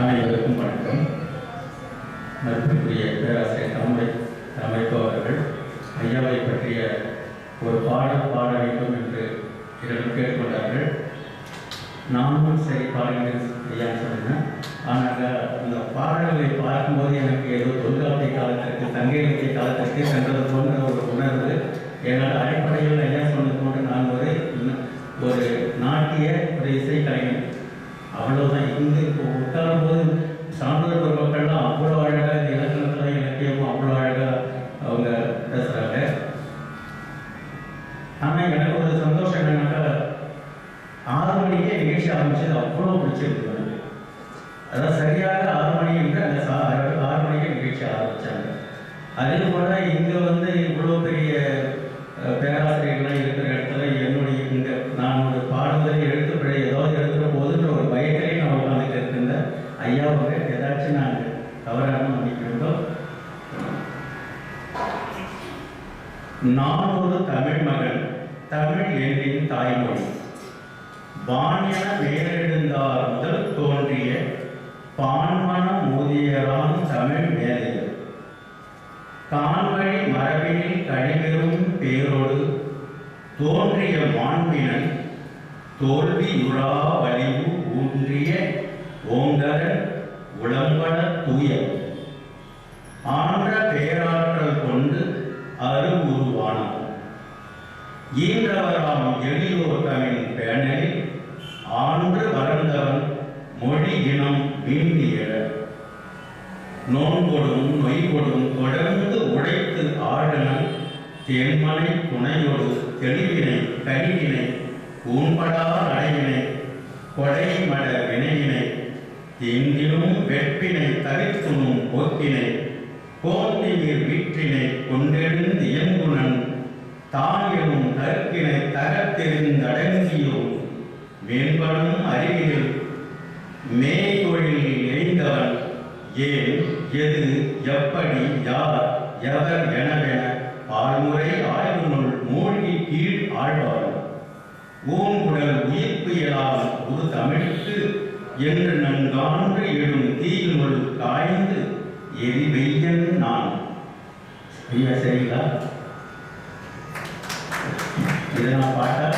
அனைவருக்கும் வணக்கம். மதிப்பிற்குரிய பேராசிரியர் தமிழை அமைப்பு அவர்கள் ஐயாவை பற்றிய ஒரு பாடல் பாட வேண்டும் என்று என்னிடம் கேட்டுக்கொண்டார்கள் நானும் சரி பாடுகிறேன் ஐயான்னு சொன்னேன். ஆனால் அந்த பாடல்களை பார்க்கும்போது எனக்கு ஏதோ தொல்காப்பிய காலத்திற்கு சங்க இலக்கிய காலத்திற்கு சென்றது அதே போல் இங்கே வந்து இவ்வளோ பெரிய அஹ், பேராசிரியர்கள்லாம் இருக்கிற இடத்துல என்னுடைய இங்கே நான் ஒரு பாடுவதை எழுத்து பிழை ஏதாவது எழுதுகிற போதுன்ற ஒரு பயத்திலே நான் உட்காந்துட்டு இருக்கின்ற ஐயா அவங்க ஏதாச்சும் நாங்கள் தவறாக நம்பிக்கின்றோம் நான் ஒரு தமிழ் மகன் தமிழ் எண்ணின் தாய்மொழி. வாணியன மேலெழுந்தார் முதல் தோன்றிய பான்மன மோதியராம் தமிழ் மேலையர். கான்வழி மரபினில் கழிவெறும் பேரோடு தோன்றிய மாண்பினன் தோல்வியுறா வலிவு ஊன்றிய ஓங்கரன் உளம்பட தூய. ஆன்ற பேராற்றல் கொண்டு அருவுருவானான் ஈன்றவராம் எளியோர் தமிழ் பேனலில் ஆண்டு வளர்ந்தவன் மொழி இனம் வீண்டியட நோன்பொடும் நொய்போடும் தொடர்ந்து உழைத்து ஆடனன் தேன்மனை துணையோடு தெளிவினை கனிவினை ஊன்படா நடைவினை கொடை மட வினையினை தீங்கிலும் வெட்பினை தவிர்த்துணும் போக்கினை கோந்தினீர் வீற்றினை கொண்டெழுந்து இயங்குணன் தான் எனும் கற்கினை மேம்படும் அறிவியல் மேய்தொழில் இணைந்தவன் ஏன் எது எப்படி யார் எவர் எனவென பால்முறை ஆய்வுனுள் மூழ்கி கீழ் ஆழ்வார் ஊன்குடல் உயிர்ப்பியலாம் ஒரு தமிழுக்கு என்று நன்கான்று எழும் தீயினுள் காய்ந்து எரிவெய்யன் நான். ஐயா சரிங்களா? இதெல்லாம் நான் பாட்டா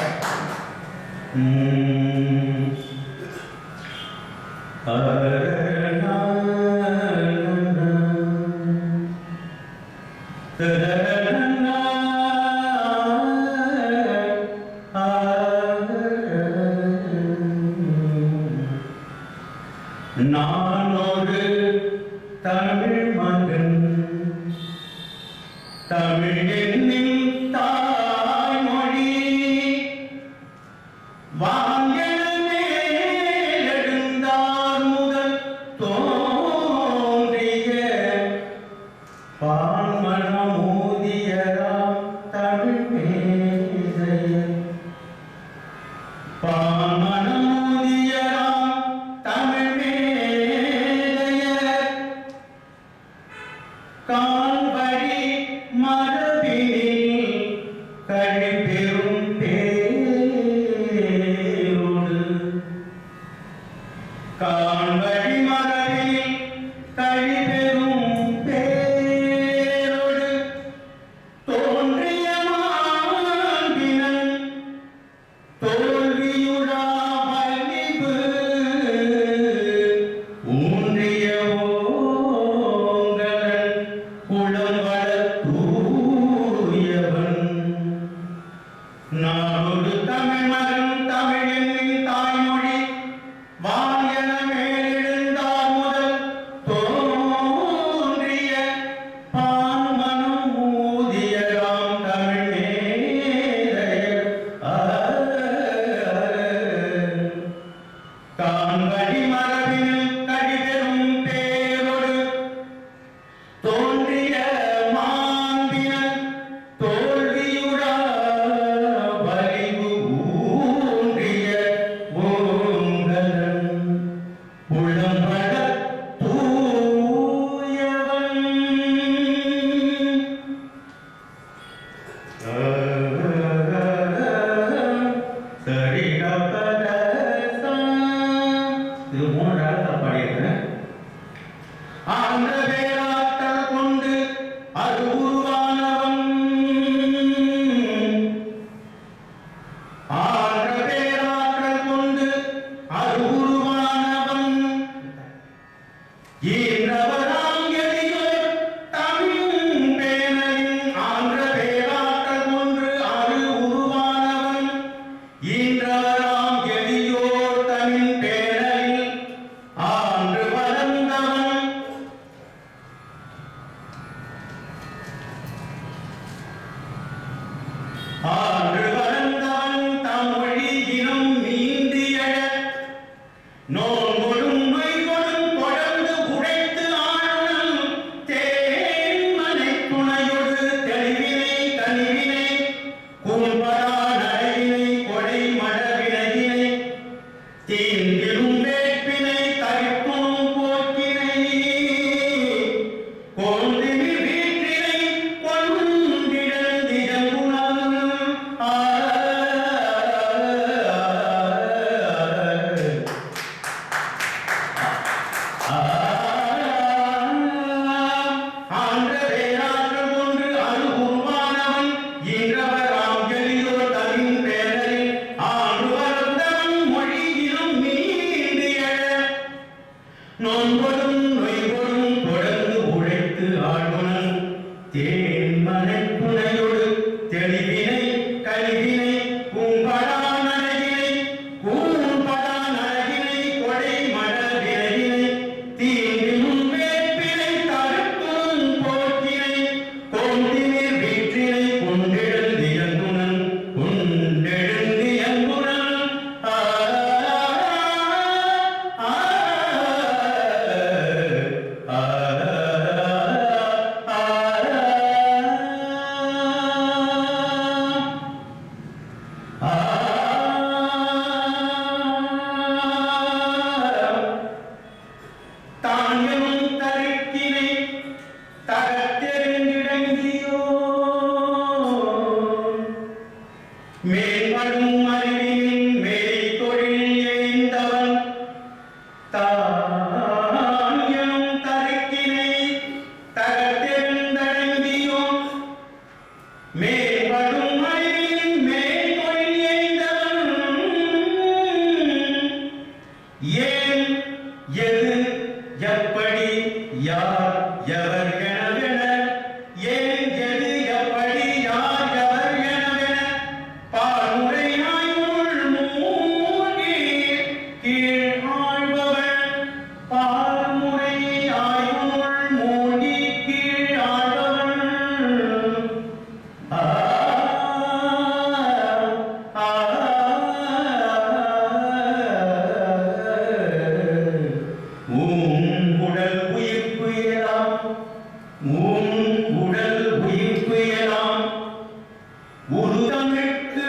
இது மூணு ராகத்தில் Me. உன் உடல் உயிர்ப்பு எல்லாம் ஒரு தமிழ்க்கு